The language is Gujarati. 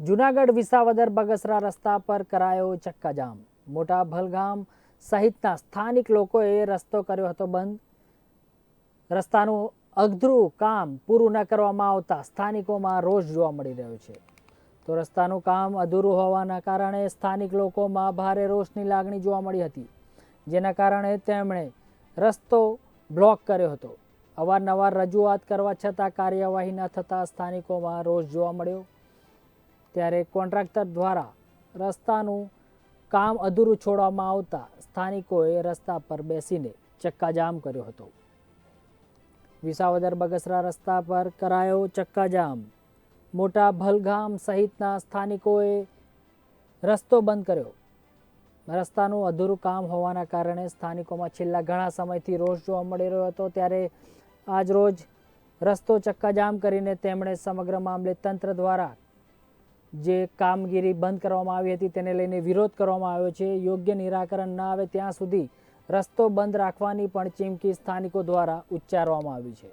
જુનાગઢ વિસાવદર બગસરા રસ્તા પર કરાયો ચક્કાજામ. મોટા ભલગામ સહિતના સ્થાનિક લોકોએ રસ્તો કર્યો હતો બંધ. રસ્તાનું અઘરું કામ પૂરું ન કરવામાં આવતા સ્થાનિકોમાં રોષ જોવા મળી રહ્યો છે. તો રસ્તાનું કામ અધૂરું હોવાના કારણે સ્થાનિક લોકોમાં ભારે રોષની લાગણી જોવા મળી હતી. જેના કારણે તેમણે રસ્તો બ્લોક કર્યો હતો. અવારનવાર રજૂઆત કરવા છતાં કાર્યવાહી ન થતાં સ્થાનિકોમાં રોષ જોવા મળ્યો. ત્યારે કોન્ટ્રાક્ટર દ્વારા રસ્તાનું કામ અધૂરું છોડવામાં આવતા સ્થાનિકોએ રસ્તા પર બેસીને ચક્કાજામ કર્યો હતો. વિસાવદર બગસરા રસ્તા પર કરાયો ચક્કાજામ. મોટા ભલગામ સહિતના સ્થાનિકોએ રસ્તો બંધ કર્યો. રસ્તાનું અધૂરું કામ હોવાના કારણે સ્થાનિકોમાં છેલ્લા ઘણા સમયથી રોષ જોવા મળી રહ્યો હતો. ત્યારે આજ રોજ રસ્તો ચક્કાજામ કરીને તેમણે સમગ્ર મામલે તંત્ર દ્વારા જે કામગીરી બંધ કરવામાં આવી હતી તેને લઈને વિરોધ કરવામાં આવ્યો છે. યોગ્ય નિરાકરણ ન આવે ત્યાં સુધી રસ્તો બંધ રાખવાની પણ ચીમકી સ્થાનિકો દ્વારા ઉચ્ચારવામાં આવી છે.